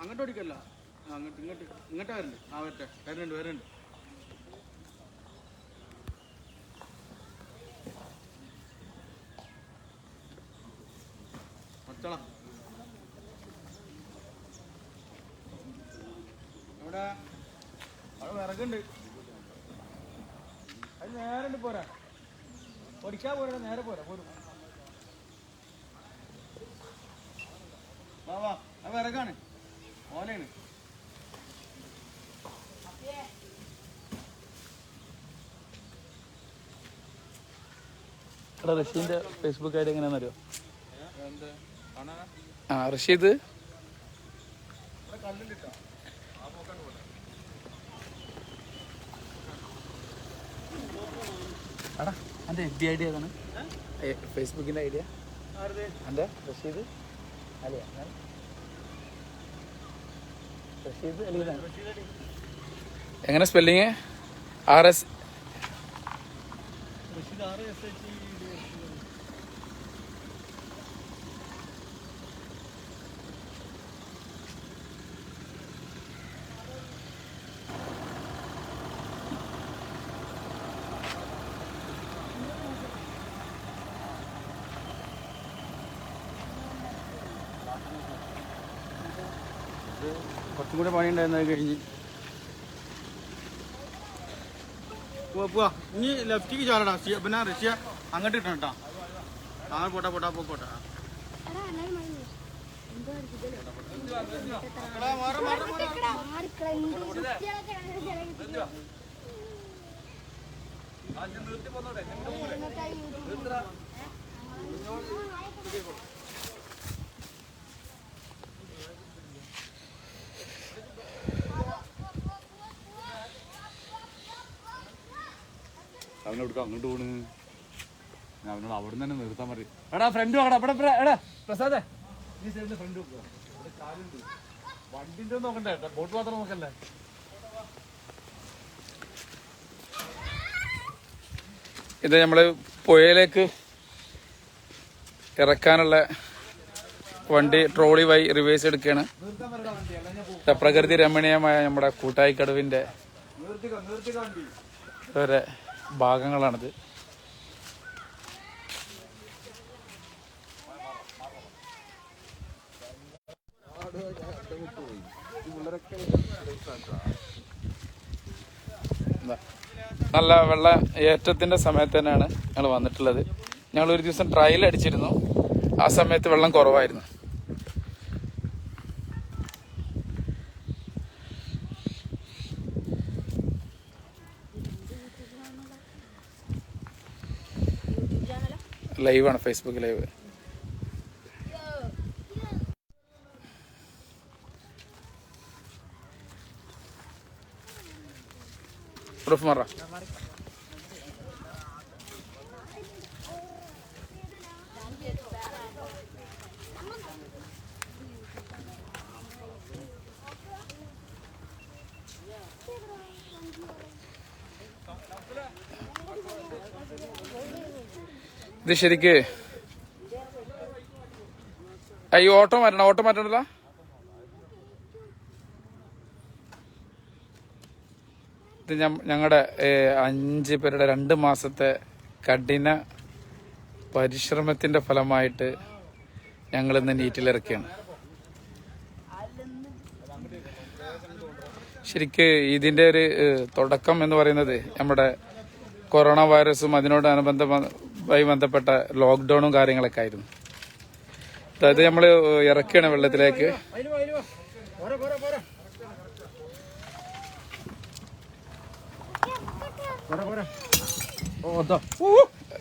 അങ്ങോട്ട് ഓടിക്കല്ല. അങ്ങോട്ട് ഇങ്ങോട്ട് ഇങ്ങോട്ട് വരണ്ട്. ആ വരട്ടെ. വരുന്നുണ്ട് വരുന്നുണ്ട് പച്ചളം ഇവിടെ അവിടെ വിറകുണ്ട്. അത് നേരെ പോരാ. ഓടിക്കാ പോരാ നേരെ പോരാ പോരും. വാ വാ. അത് വിറകാണ്. ഓലയാണ്. എടാ റഷീന്റെ ഫേസ്ബുക്ക് ഐഡി എങ്ങനെയാണെന്ന് അറിയോ? ആ റഷീദ്? എന്റെ എഫ് ബി ഐ ഡി ഏതാണ്? ഫേസ്ബുക്കിന്റെ ഐഡിയ? എന്റെ റഷീദ്? അല്ലേ? റഷീദ് അലീന എങ്ങനെ spelling R S Rasheed R S H കുറച്ചും കൂടെ പണിയുണ്ടായിരുന്നു അത് കഴിഞ്ഞ്. പോവാ പോവാ. ഇനി ലെഫ്റ്റിക്ക് ചാലടാ സിയ- പിന്നെ റഷ്യ അങ്ങോട്ട് കിട്ടണം കേട്ടോ. അങ്ങനെ പോട്ടെ പോട്ടാ പോക്കോട്ടെ എടുക്കാം അങ്ങോട്ട് പോണ്. ഞാൻ അവനോട് അവിടെ തന്നെ നിർത്താൻ പറയും. എടാ ഫ്രണ്ട് വാടാ അവിടെ ഇവിടെ, എടാ. പ്രസാദേ. ഈ സൈഡിൽ ഫ്രണ്ട് വെക്കുക വണ്ടിന്റെ നോക്കണ്ടേ? ബോട്ട് മാത്രം നോക്കല്ലേ ഇത് നമ്മൾ പുഴയിലേക്ക് ഇറക്കാനുള്ള വണ്ടി ട്രോളി വഴി റിവേഴ്സ് എടുക്കുകയാണ്. പ്രകൃതി രമണീയമായ നമ്മുടെ വണ്ടി. ഓരോ ഭാഗങ്ങളാണിത്. നല്ല വെള്ള ഏറ്റത്തിന്റെ സമയത്ത് തന്നെയാണ് ഞങ്ങൾ വന്നിട്ടുള്ളത്. ഞങ്ങൾ ഒരു ദിവസം ട്രയൽ അടിച്ചിരുന്നു. ആ സമയത്ത് വെള്ളം കുറവായിരുന്നു. ലൈവാണ് ഫേസ്ബുക്ക് ലൈവ്. പ്രൂഫ് മാറ ഇത് ശരിക്ക് അയ്യോ ഓട്ടോ മാറ്റണം ഓട്ടോ മാറ്റണല്ലോ ഇത് ഞങ്ങളുടെ അഞ്ച് പേരുടെ രണ്ട് മാസത്തെ കഠിന പരിശ്രമത്തിന്റെ ഫലമായിട്ട് ഞങ്ങൾ ഇന്ന് നീറ്റിലിറക്കിയാണ് ശരിക്ക് ഇതിന്റെ ഒരു തുടക്കം എന്ന് പറയുന്നത് നമ്മുടെ കൊറോണ വൈറസും അതിനോട് അനുബന്ധമായി ബന്ധപ്പെട്ട ലോക്ക്ഡൌണും കാര്യങ്ങളൊക്കെ ആയിരുന്നു. അതായത് നമ്മൾ ഇറക്കുകയാണ് വെള്ളത്തിലേക്ക്.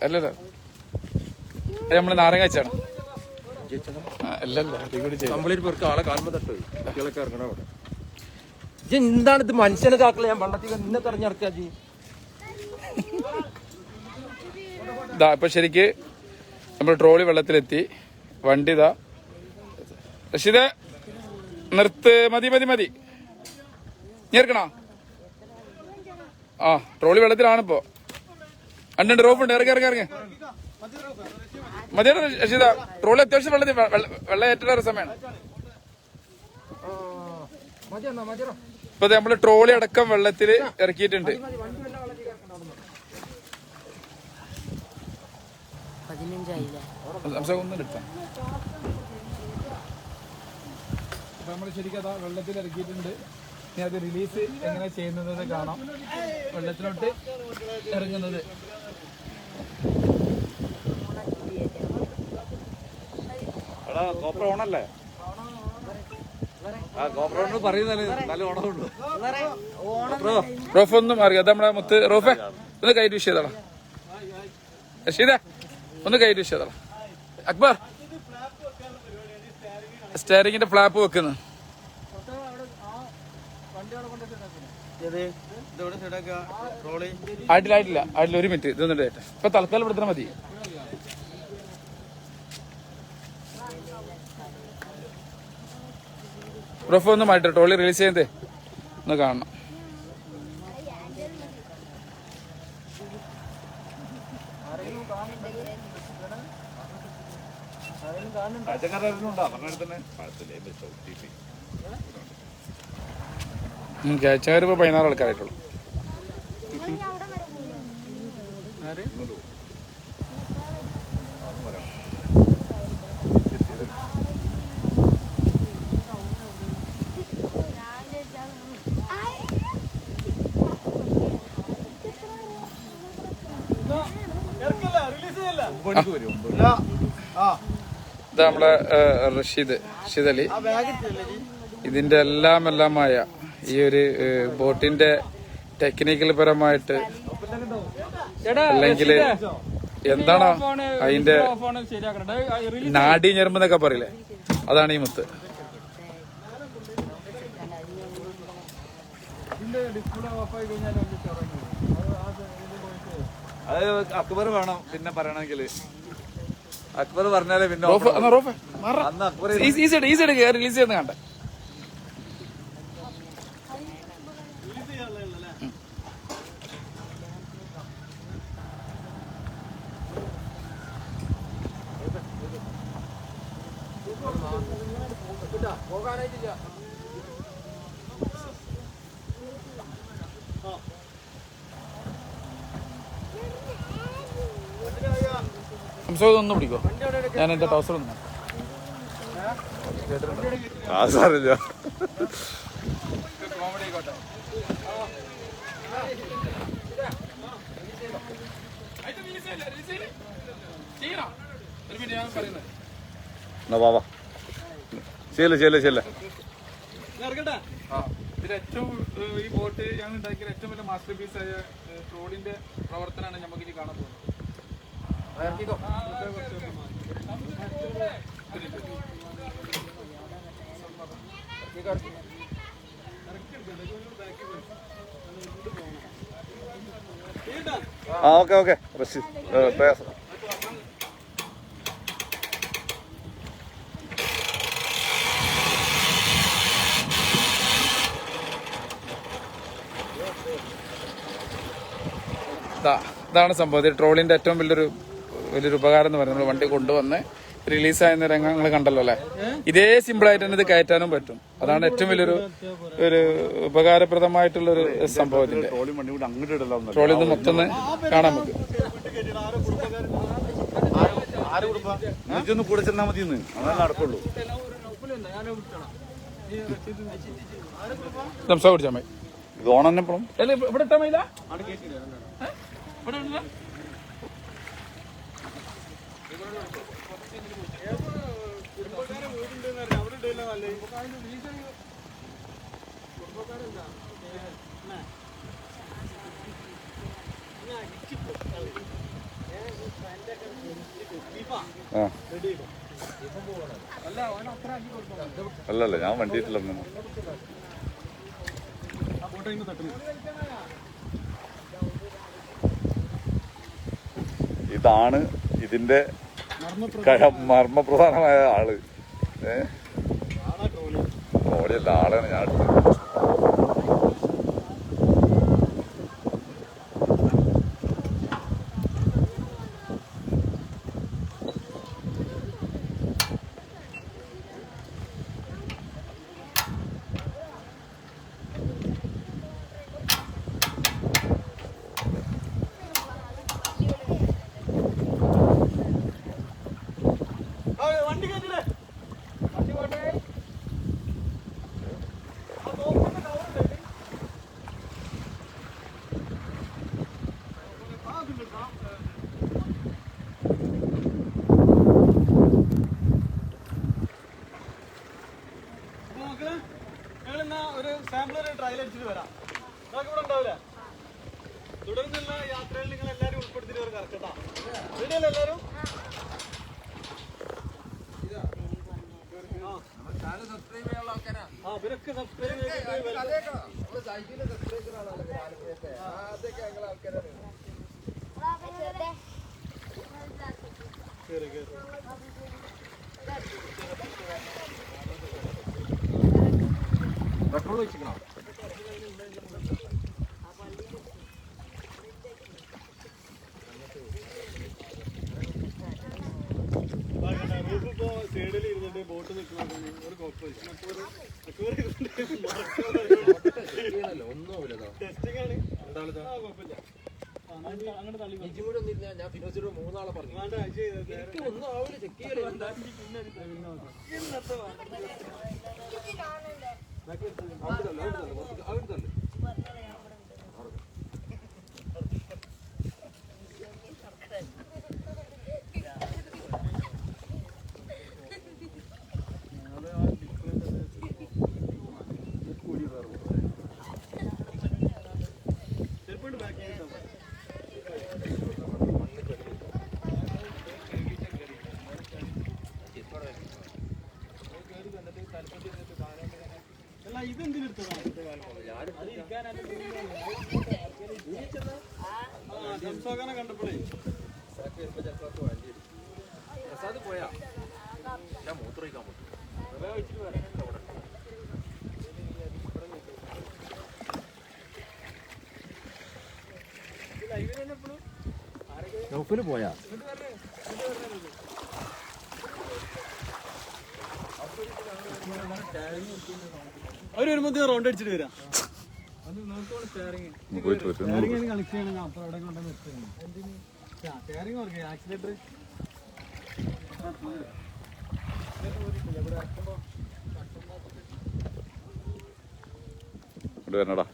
അല്ലല്ല. അത് നമ്മൾ നാരങ്ങ എന്താണ് ഇത് മനുഷ്യനെ കാക്കളെ ഞാൻ വെള്ളത്തിൽ നിന്നെ തെരഞ്ഞെടുക്കാ ജി ഇതാ ഇപ്പൊ ശരിക്ക് നമ്മൾ ട്രോളി വെള്ളത്തിലെത്തി. വണ്ടി ഇതാ റഷീദ് നിർത്ത്. മതി മതി മതി. ഞെറുക്കണോ ആ ട്രോളി വെള്ളത്തിലാണിപ്പോ അണ്ടുണ്ട് റോപ്പുണ്ട് ഇറങ്ങി ഇറങ്ങി ഇറങ്ങി. മതിയാണ് റഷീദ? ട്രോളി അത്യാവശ്യം വെള്ളത്തിൽ വെള്ള- ഏറ്റവും സമയമാണ് ഇപ്പൊ നമ്മൾ ട്രോളി അടക്കം വെള്ളത്തിൽ ഇറക്കിയിട്ടുണ്ട്. പതിനഞ്ചായില്ലേ നമ്മൾ ശരിക്കും അതാ വെള്ളത്തിൽ ഇറക്കിയിട്ടുണ്ട്. ഇനി അത് റിലീസ് എങ്ങനെ ചെയ്യുന്നത് കാണാം. വെള്ളത്തിലോട്ട് ഇറങ്ങുന്നത്. കോപ്പർ ഓണല്ലേ? റോഫ് ഒന്നും അറിയാം അത് നമ്മളെ മുത്ത്. റോഫെ ഒന്ന് കൈ വിഷ് ചെയ്തോളാം. റഷീദ ഒന്ന് കൈറ്റ് വിഷ് അക്ബർ. സ്റ്റയറിംഗിന്റെ ഫ്ലാപ്പ് വെക്കുന്നു. ആയിട്ടില്ല ആയിട്ടില്ല. ഒരു മിനിറ്റ്. ഇതൊന്നും കേട്ടെ ഇപ്പൊ തൽക്കാലം ഇവിടെ മതി. റോഫ് ഒന്ന് മാറ്റി ട്രോളി റിലീസ് ചെയ്യുന്നതേ. ഒന്ന് കാണണം. ഇപ്പൊ പതിനാറ് ആൾക്കാരായിട്ടുള്ളൂ. വരും ഒമ്പത് ആ. ഇത് നമ്മളെ റഷീദ് റഷീദ് അലി. ഇതിന്റെ എല്ലാം എല്ലാമായ ഈ ഒരു ബോട്ടിന്റെ ടെക്നിക്കൽ പരമായിട്ട് അല്ലെങ്കിൽ എന്താണോ അതിന്റെ നാടി ഞെരുമ്പെന്നൊക്കെ എന്നൊക്കെ പറയില്ലേ? അതാണ് ഈ മുത്ത്. അത് അക്ബർ വേണം പിന്നെ പറയണമെങ്കിൽ. അക്ബർ പറഞ്ഞാലേ പിന്നെ അന്ന് Akbar easy easy easy release ചെയ്യുന്ന കണ്ടേ. സംശയം ഒന്ന് പിടിക്കോ ഞാൻ എന്റെ ടൗസർ ഒന്ന് ആ സാറില്ല. എന്നാ വാ വാ. ചെയ്യല്ലേ ചെയ്യല്ലേ ചെയ്യല്ലേ ഇതിൽ ഏറ്റവും ഈ ബോട്ട് ഞാൻ ഉണ്ടാക്കിയ ഏറ്റവും വലിയ മാസ്റ്റർ പീസ് ആയ ട്രോളിന്റെ പ്രവർത്തനമാണ് നമുക്ക് ഇനി കാണാൻ പോകുന്നത്. ആ ഓക്കെ ഓക്കെ. ഏ, പ്രയാസം. ഇതാ ഇതാണ് സംഭവം. ഇത് ട്രോളിന്റെ ഏറ്റവും വലിയൊരു വലിയൊരു ഉപകാരം എന്ന് പറയുന്നത് നമ്മൾ വണ്ടി കൊണ്ടുവന്ന് റിലീസ് രംഗം നിങ്ങൾ കണ്ടല്ലോ അല്ലെ? ഇതേ സിമ്പിൾ ആയിട്ട് തന്നെ ഇത് കയറ്റാനും പറ്റും. അതാണ് ഏറ്റവും വലിയൊരു ഒരു ഉപകാരപ്രദമായിട്ടുള്ള ഒരു സംഭവം ഇതിന്റെ. ട്രോളി വണ്ടി കൂടെ അങ്ങോട്ട് ഇടല്ലോ ട്രോളി ഇത് മൊത്തം കാണാൻ നമുക്ക് ഇതൊന്ന് കൂടെ ചെന്നാൽ മതി നടക്കുള്ളൂ. സംസാരം കുടിച്ചാൽ മതി. ഇത് ഇവിടെ ഇട്ടാ ആ. അല്ലല്ല ഞാൻ വണ്ടിയിട്ടില്ല ഇതാണ് ഇതിന്റെ മർമ്മപ്രധാനമായ ആൾ. ഏ? ആളാണ് ഞാൻ എടുത്തത് പെട്രോൾ വെച്ചിക്കണോ സൈഡിൽ ഇരുന്നിട്ട് ബോട്ട് നിൽക്കുന്നത് ഒരു കുഴപ്പമില്ല ടെസ്റ്റിംഗ് ആണ്. ഞാൻ ഫിനോസിനോട് മൂന്നാളെ പറഞ്ഞു. എനിക്ക് ഒന്നും ആവില്ല ചെക്ക് ചെയ്യലേ എന്താ? അവിടെ അവിടെ തള്ളു, കുറച്ച് അവിടെ തള്ളു. ചെരുപ്പുണ്ട് ബാക്ക് ചെയ്തിട്ടോ അല്ല ഇതെന്തിനെടുത്തതാണ് ജംസോഖാനെ കണ്ടപ്പോഴേ. പ്രസാദ് പോയാ? ഞാൻ മൂത്രമൊഴിക്കാൻ പറ്റും നൗഫൽ പോയാ? ഒരു വരുമ്പോൾ റൗണ്ട് അടിച്ചിട്ട് വരാം. ആക്സിലേറ്റർ ഇവിടെ വരണടാ.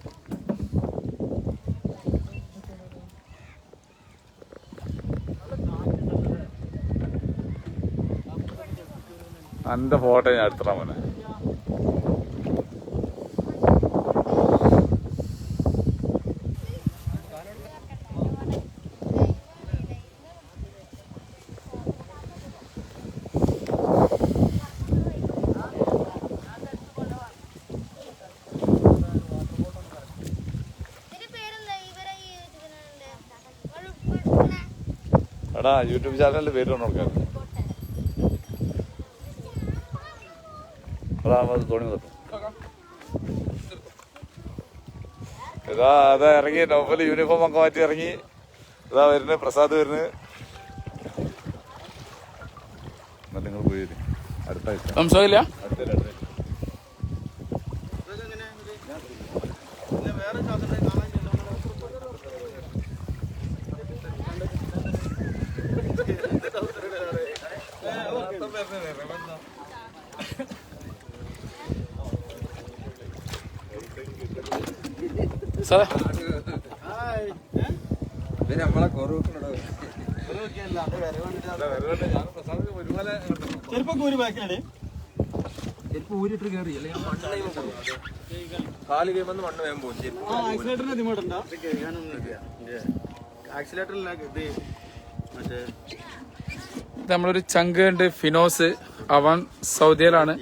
എന്റെ ഫോട്ടോ ഞാൻ എടുത്തിടാൻ മോനെ. എടാ യൂട്യൂബ് ചാനലിന്റെ പേര് കൊണ്ട് കൊടുക്കാൻ എടാ അത് തോണി തട്ടും. ഇതാ അതാ ഇറങ്ങി നോവൽ യൂണിഫോം ഒക്കെ മാറ്റി ഇറങ്ങി. ഇതാ വരുന്നത് പ്രസാദ് വരുന്നത് എന്നാ നിങ്ങൾ പോയി. അടുത്ത ആഴ്ച. വേറെ സാറേ? ഒരു ബാക്കിലാണ് ചെരുപ്പ് ഊരിട്ട് കയറി അല്ലെങ്കിൽ മണ്ണയും പോകും കാൽ കഴിയുമ്പോൾ മണ്ണ് വേഗം പോകും ചെരുപ്പ്. ആ ആക്സിലേറ്ററിന് അതിമോട്ടുണ്ടോ ആക്സിലേറ്ററില്ല ഇത് മറ്റേ ഇത് നമ്മളൊരു ചങ്ക് ഉണ്ട് ഫിനോസ്. അവൻ സൗദിയിലാണ്.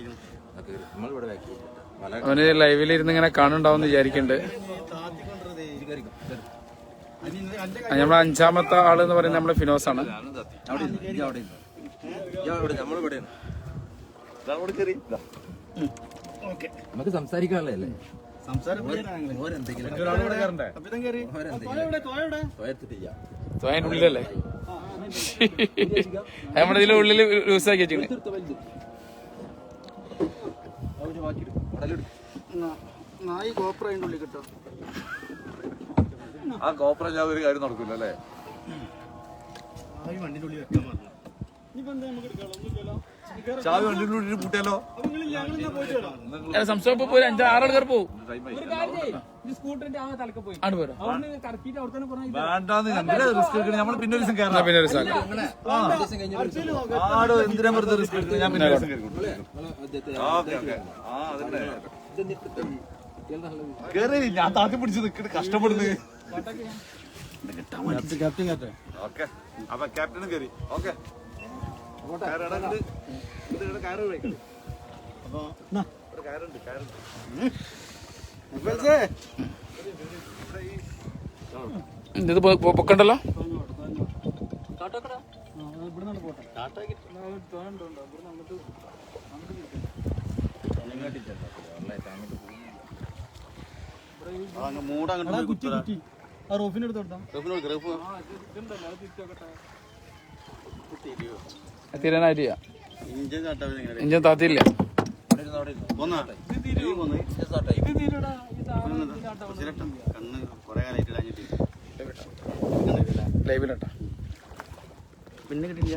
അവന് ലൈവിൽ ഇരുന്ന് ഇങ്ങനെ കാണുന്നുണ്ടാവും വിചാരിക്കുന്നുണ്ട് നമ്മളെ അഞ്ചാമത്തെ ആൾ എന്ന് പറയുന്നത് നമ്മുടെ ഫിനോസ് ആണ്. നമുക്ക് സംസാരിക്കാനുള്ളതല്ലേ? സംസാരം ഓരെന്തെങ്കിലും അപ്പിതം കയറി തോയ എവിടെ തോയ എവിടെ തോയത്തിട്ടില്ല ഇത് അതിന്റെ ഉള്ളിലല്ലേ? നമ്മുടെ ഇതിന്റെ ഉള്ളിൽ ലൂസാക്കി ആക്കി വെച്ചിട്ടുണ്ട് നായി അതിന്റെ ഉള്ളിൽ കിട്ടും? ആ കോപ്പറ ഞാൻ ഒരു കാര്യം നടക്കില്ല അല്ലേ. ചാവി വണ്ടിയുടെ ഉള്ളിൽ പൂട്ടിയാലോ? ഇപ്പൊ പോയി അഞ്ച് ആറ് ആൾക്കാർ പോകും വേണ്ടാന്ന് എന്തിനാ റിസ്ക് എടുക്കണേ. നമ്മൾ പിന്നെ ഒരു ദിവസം എന്നാ കയറാം പിന്നെ ഒരു ആടോ എന്തിനാ വെറുതെ റിസ്ക് എടുക്കുന്നത് ഞാൻ പിന്നെ ഒരു ദിവസം കയറി ഓക്കെ ഓക്കെ. ആ അതന്നെ. കേറി ഞാൻ താത്തി പിടിച്ച് നിൽക്കണ് കഷ്ടപ്പെടുന്നു ഓക്കെ അപ്പൊ ക്യാപ്റ്റനും കയറി. ഓക്കെ. ഇത് പൊക്കണ്ടല്ലോ? ആ, റൂഫിന് എടുത്ത് കൊടുത്താ. തീരാനായിട്ടില്ല ഇഞ്ചൻ താത്തിയില്ല പോന്നാ? ഇത് തീരടാ ഇത് കണ്ണ് കൊറേ കാലായിട്ട് ഇടാഞ്ഞിട്ട്. ലൈവിലട്ടാ. പിന്നെ കിട്ടില്ല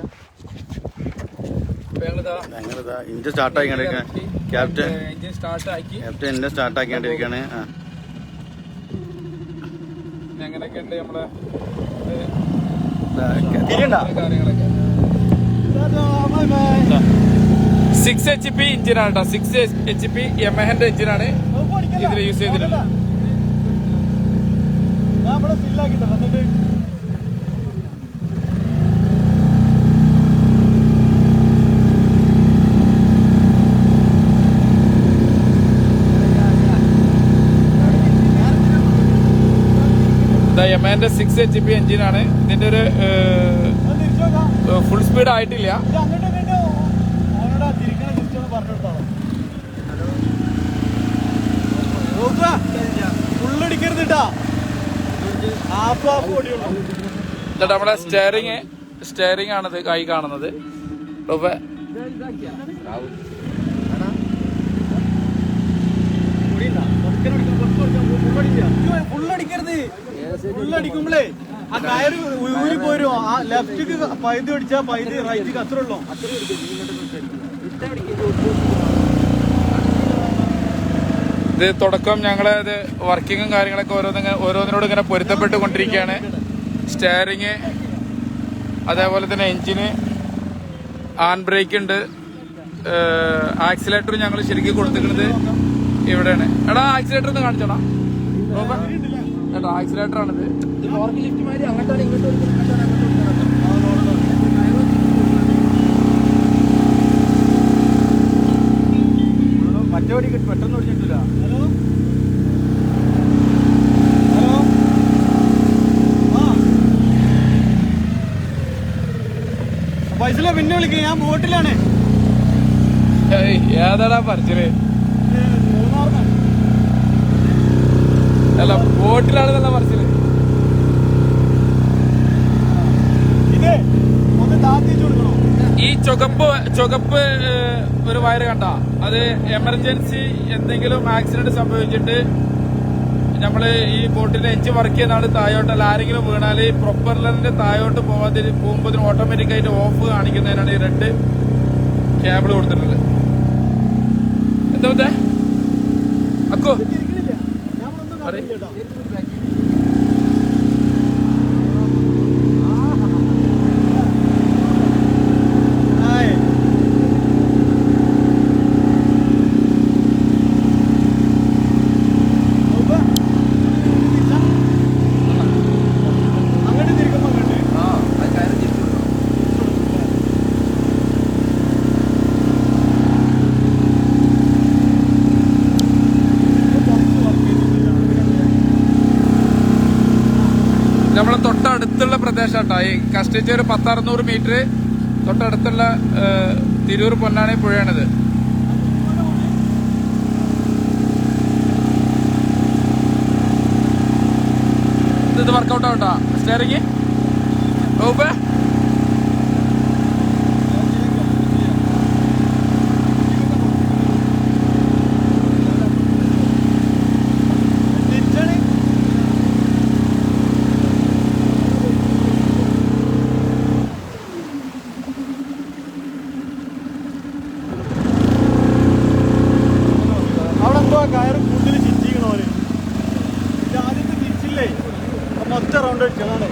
ഇഞ്ച സ്റ്റാർട്ടാക്കി ക്യാപ്റ്റൻ എഞ്ചിൻ സ്റ്റാർട്ട് ആക്കി ക്യാപ്റ്റൻ. എന്നെ സ്റ്റാർട്ടാക്കിക്കൊണ്ടിരിക്കുകയാണ് ആ. ഉണ്ട് നമ്മളെ സിക്സ് എച്ച് പി എഞ്ചിനാണ് കേട്ടോ സിക്സ് എച്ച് പി എം എഹന്റെ എഞ്ചിനാണ് ഇതിൽ യൂസ് ചെയ്തിട്ടുള്ളത്. ഇതാ യമഹന്റെ സിക്സ് എച്ച് പി എഞ്ചിനാണ് ഇതിന്റെ ഒരു ഫുൾ സ്പീഡ് ആയിട്ടില്ല. നമ്മുടെ സ്റ്റെയറിങ് സ്റ്റെയറിങ് ആണ് ഇത് കൈ കാണുന്നത്. ഫുള്ളടിക്കരുത്. ഫുള്ളടിക്കുമ്പളേ ആ കയറ് ഊരി പോരും? ആ ലെഫ്റ്റിക്ക് പൈതി അടിച്ചാ പൈതി റൈറ്റിക്ക് അത്ര ഉള്ളൂ. ഇത് തുടക്കം ഞങ്ങളെ ഇത് വർക്കിങ്ങും കാര്യങ്ങളൊക്കെ ഓരോന്നിങ്ങനെ ഓരോന്നിനോട് ഇങ്ങനെ പൊരുത്തപ്പെട്ട് കൊണ്ടിരിക്കുകയാണ് സ്റ്റയറിങ് അതേപോലെ തന്നെ എഞ്ചിന് ആൻ ബ്രേക്ക് ഉണ്ട്. ആക്സിലേറ്റർ ഞങ്ങൾ ശരിക്കും കൊടുത്തിരിക്കുന്നത് ഇവിടെയാണ്. എടാ ആക്സിലേറ്റർ ഒന്ന് കാണിച്ചോടാ. കേട്ടോ ആക്സിലേറ്റർ ആണിത്. പെട്ടെന്ന് ഓടിച്ചിട്ടില്ല. ഹലോ? പിന്നെ വിളിക്കുക ഞാൻ ബോട്ടിലാണ്. ഏയ്, ഏതാടാ പറിച്ചത് അല്ല ബോട്ടിലാണെന്നല്ല പറിച്ചത് ഇതേ ഈ ചുകപ്പ് ചുകപ്പ് ഒരു വയറ് കണ്ട? അത് എമർജൻസി എന്തെങ്കിലും ആക്സിഡന്റ് സംഭവിച്ചിട്ട് നമ്മൾ ഈ ബോട്ടിന്റെ എഞ്ചിൻ വർക്ക് ചെയ്യുന്ന താഴോട്ടല്ല ആരെങ്കിലും വീണാൽ പ്രൊപ്പർലറിന്റെ താഴോട്ട് പോവാതി പോകുമ്പോൾ ഓട്ടോമാറ്റിക് ആയിട്ട് ഓഫ് കാണിക്കുന്നതിനാണ് ഈ റെഡ് കേബിൾ കൊടുത്തിട്ടുള്ളത്. എന്താ അക്കോ. parayı... നമ്മളെ തൊട്ടടുത്തുള്ള പ്രദേശം കേട്ടോ ഈ കഷ്ടിച്ച ഒരു പത്തറുന്നൂറ് മീറ്റർ തൊട്ടടുത്തുള്ള തിരൂർ പൊന്നാണി പുഴയാണിത്. ഇത് വർക്കൗട്ട് സ്റ്റേറിങ് ഓപ്പ് ഓപ്പേ തിരിച്ചാണ് അവിടെ എന്തോ കയറ് കൂടുതൽ ചിറ്റിക്കണ പോലെ ഇത് ആദ്യത്തെ തിരിച്ചില്ലേ അപ്പൊ ഒറ്റ റൗണ്ട് അടിച്ചാണ്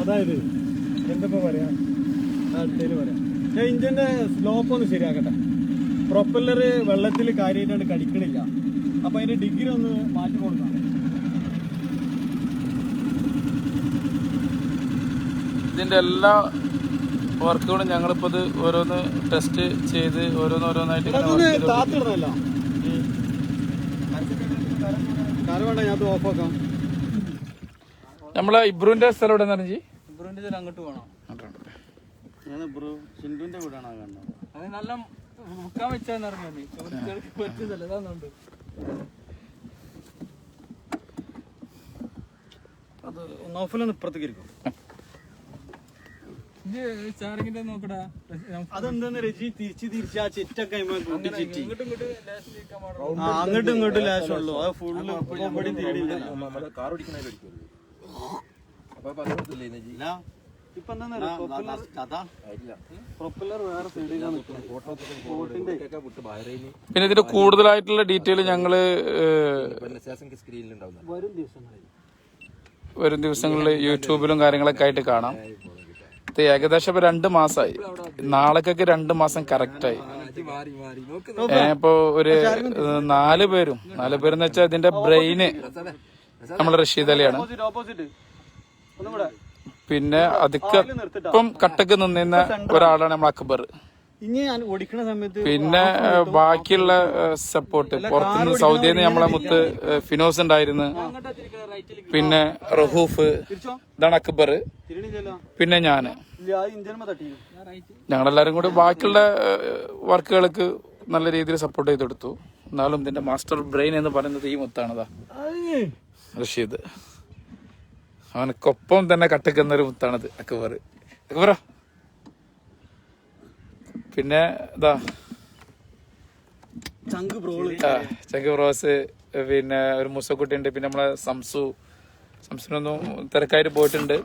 അതായത് എന്തപ്പോ പറയാ അടുത്തേൽ പറയാം ഞാൻ ഇഞ്ചിന്റെ സ്ലോപ്പ് ഒന്ന് ശരിയാക്കട്ടെ പ്രൊപ്പല്ലർ വെള്ളത്തിൽ കാര്യമായിട്ടാണ് കടിക്കണില്ല. അപ്പൊ അതിന്റെ ഡിഗ്രി ഒന്ന് മാറ്റി കൊടുക്കാം ഇതിന്റെ എല്ലാ വർക്കുകളും ഞങ്ങളിപ്പോ ഇത് ഓരോന്ന് ടെസ്റ്റ് ചെയ്ത് ഓരോന്ന് ഓരോന്നായിട്ട് താത്തിടണല്ല വേണ്ട ഞാൻ ഓഫ് ആക്കാം. നമ്മളെ ഇബ്രുവിന്റെ സ്ഥലം എവിടെ നിറഞ്ഞി ഇബ്രുവിന്റെ സ്ഥലം അങ്ങോട്ട് പോകണം ഞാൻ ഇബ്രു ചിന്തുവിന്റെ വീടാണ് കണ്ടത് അത് നല്ല മുക്കാൻ വെച്ചാന്ന് പറ്റുന്നില്ല അത് നോഫലൊന്ന് ഇപ്പുറത്തേക്ക് ഇരിക്കും. ചാറിങ്ങിന്റെ നോക്കടാ. അതെന്താന്ന് രജി തിരിച്ച് തിരിച്ച് ആ ചിറ്റൊക്കെ അതിന്മേൽ കൂട്ടി ചിറ്റി. അങ്ങോട്ടും ഇങ്ങോട്ടും ലാഷ് ഉള്ളൂ. അത് ഫുള്ള് കാർ ഓടിക്കണേ അപ്പൊ. ഇപ്പൊ എന്താ പ്രൊപ്പല്ലർ വേറെ സൈഡിലാണ് പിന്നെ ഇതിന്റെ കൂടുതലായിട്ടുള്ള ഡീറ്റെയിൽ ഞങ്ങൾ വരും ദിവസങ്ങളിൽ. വരും ദിവസങ്ങളിൽ യൂട്യൂബിലും കാര്യങ്ങളൊക്കെ ആയിട്ട് കാണാം. ഇത് ഏകദേശം ഇപ്പൊ രണ്ട് മാസമായി നാളേക്കൊക്കെ രണ്ട് മാസം കറക്റ്റായി ഇപ്പൊ ഒരു നാല് പേരും. നാല് പേരെന്ന് വെച്ചാൽ ഇതിന്റെ ബ്രെയിന് നമ്മൾ റഷീദ് അലിയാണ്. Opposite opposite. ഒന്നും കൂടെ. പിന്നെ അതിക്ക് ഇപ്പം കട്ടക്ക് നിന്നിരുന്ന ഒരാളാണ് നമ്മൾ അക്ബർ. ഇനി ഞാൻ ഓടിക്കുന്ന സമയത്ത് പിന്നെ ബാക്കിയുള്ള സപ്പോർട്ട് പുറത്തുനിന്ന് സൗദിയിൽ നിന്ന് നമ്മളെ മുത്ത് ഫിനോസ് ഉണ്ടായിരുന്നു. പിന്നെ റഹൂഫ് ഇതാണ് അക്ബർ. പിന്നെ ഞാൻ ഞങ്ങളെല്ലാരും കൂടി ബാക്കിയുള്ള വർക്കുകൾക്ക് നല്ല രീതിയിൽ സപ്പോർട്ട് ചെയ്തെടുത്തു. കൊടുത്തു എന്നാലും ഇതിന്റെ മാസ്റ്റർ ബ്രെയിൻ എന്ന് പറയുന്നത് ഈ മുത്താണതാ റഷീദ്. അവനക്കൊപ്പം തന്നെ കട്ടക്കുന്ന ഒരു മുത്താണത് അക്ബർ. അക്ബറ? പിന്നെ ഇതാ. ചങ്ക് ബ്രോസ് പിന്നെ ഒരു മുസക്കുട്ടി ഉണ്ട് പിന്നെ നമ്മളെ സംസു. സംസുനൊന്നും തിരക്കായിട്ട് പോയിട്ടുണ്ട്.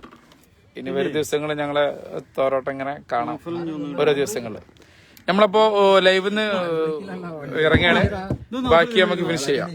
ഇനി വരും ദിവസങ്ങളിൽ ഞങ്ങളെ തോരോട്ടം ഇങ്ങനെ കാണാം. ഓരോ ദിവസങ്ങളിൽ നമ്മളപ്പോ ലൈവിന്ന് ഇറങ്ങിയാണ് ബാക്കി നമുക്ക് ഫിനിഷ് ചെയ്യാം.